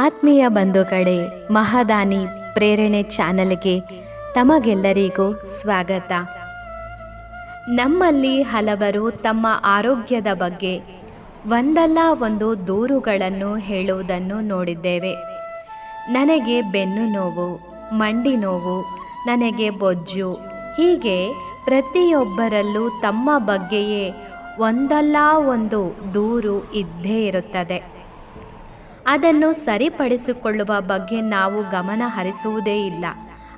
ಆತ್ಮೀಯ ಬಂಧುಗಳೇ, ಮಹಾದಾನಿ ಪ್ರೇರಣೆ ಚಾನಲ್ಗೆ ತಮಗೆಲ್ಲರಿಗೂ ಸ್ವಾಗತ. ನಮ್ಮಲ್ಲಿ ಹಲವರು ತಮ್ಮ ಆರೋಗ್ಯದ ಬಗ್ಗೆ ಒಂದಲ್ಲ ಒಂದು ದೂರುಗಳನ್ನು ಹೇಳುವುದನ್ನು ನೋಡಿದ್ದೇವೆ. ನನಗೆ ಬೆನ್ನು ನೋವು, ಮಂಡಿ ನೋವು, ನನಗೆ ಬೊಜ್ಜು, ಹೀಗೆ ಪ್ರತಿಯೊಬ್ಬರಲ್ಲೂ ತಮ್ಮ ಬಗ್ಗೆಯೇ ಒಂದಲ್ಲ ಒಂದು ದೂರು ಇದ್ದೇ ಇರುತ್ತದೆ. ಅದನ್ನು ಸರಿಪಡಿಸಿಕೊಳ್ಳುವ ಬಗ್ಗೆ ನಾವು ಗಮನ ಹರಿಸುವುದೇ ಇಲ್ಲ.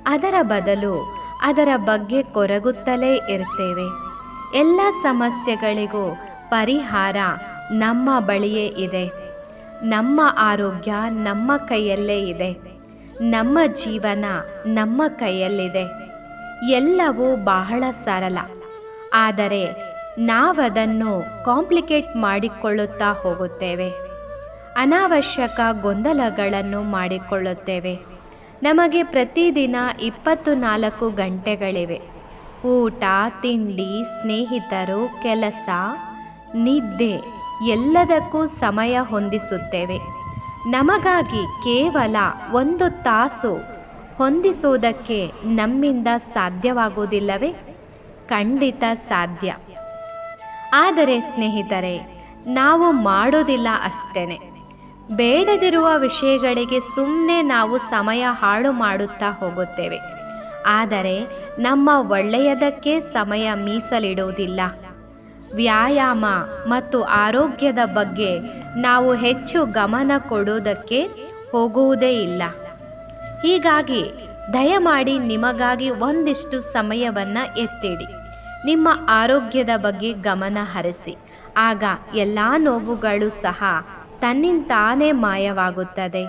ಅದರ ಬದಲು ಅದರ ಬಗ್ಗೆ ಕೊರಗುತ್ತಲೇ ಇರ್ತೇವೆ ಎಲ್ಲ ಸಮಸ್ಯೆಗಳಿಗೂ ಪರಿಹಾರ ನಮ್ಮ ಬಳಿಯೇ ಇದೆ. ನಮ್ಮ ಆರೋಗ್ಯ ನಮ್ಮ ಕೈಯಲ್ಲೇ ಇದೆ. ನಮ್ಮ ಜೀವನ ನಮ್ಮ ಕೈಯಲ್ಲಿದೆ. ಎಲ್ಲವೂ ಬಹಳ ಸರಳ. ಆದರೆ ನಾವದನ್ನು ಕಾಂಪ್ಲಿಕೇಟ್ ಮಾಡಿಕೊಳ್ಳುತ್ತಾ ಹೋಗುತ್ತೇವೆ. ಅನಾವಶ್ಯಕ ಗೊಂದಲಗಳನ್ನು ಮಾಡಿಕೊಳ್ಳುತ್ತೇವೆ. ನಮಗೆ ಪ್ರತಿದಿನ ಇಪ್ಪತ್ತು ನಾಲ್ಕು ಗಂಟೆಗಳಿವೆ. ಊಟ, ತಿಂಡಿ, ಸ್ನೇಹಿತರು, ಕೆಲಸ, ನಿದ್ದೆ ಎಲ್ಲದಕ್ಕೂ ಸಮಯ ಹೊಂದಿಸುತ್ತೇವೆ. ನಮಗಾಗಿ ಕೇವಲ ಒಂದು ತಾಸು ಹೊಂದಿಸುವುದಕ್ಕೆ ನಮ್ಮಿಂದ ಸಾಧ್ಯವಾಗುವುದಿಲ್ಲವೇ? ಖಂಡಿತ ಸಾಧ್ಯ. ಆದರೆ ಸ್ನೇಹಿತರೆ, ನಾವು ಮಾಡೋದಿಲ್ಲ ಅಷ್ಟೇನೆ. ಬೇಡದಿರುವ ವಿಷಯಗಳಿಗೆ ಸುಮ್ಮನೆ ನಾವು ಸಮಯ ಹಾಳು ಮಾಡುತ್ತಾ ಹೋಗುತ್ತೇವೆ. ಆದರೆ ನಮ್ಮ ಒಳ್ಳೆಯದಕ್ಕೆ ಸಮಯ ಮೀಸಲಿಡುವುದಿಲ್ಲ. ವ್ಯಾಯಾಮ ಮತ್ತು ಆರೋಗ್ಯದ ಬಗ್ಗೆ ನಾವು ಹೆಚ್ಚು ಗಮನ ಕೊಡುವುದಕ್ಕೆ ಹೋಗುವುದೇ ಇಲ್ಲ. ಹೀಗಾಗಿ ದಯಮಾಡಿ ನಿಮಗಾಗಿ ಒಂದಿಷ್ಟು ಸಮಯವನ್ನು ಎತ್ತಿಡಿ. ನಿಮ್ಮ ಆರೋಗ್ಯದ ಬಗ್ಗೆ ಗಮನ ಹರಿಸಿ. ಆಗ ಎಲ್ಲ ನೋವುಗಳು ಸಹ ತನ್ನಿಂತಾನೇ ಮಾಯವಾಗುತ್ತದೆ.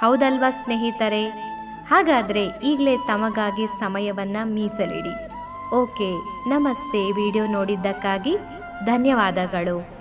ಹೌದಲ್ವಾ ಸ್ನೇಹಿತರೆ? ಹಾಗಾದರೆ ಈಗಲೇ ತಮಗಾಗಿ ಸಮಯವನ್ನು ಮೀಸಲಿಡಿ. ಓಕೆ ನಮಸ್ತೆ. ವಿಡಿಯೋ ನೋಡಿದ್ದಕ್ಕಾಗಿ ಧನ್ಯವಾದಗಳು.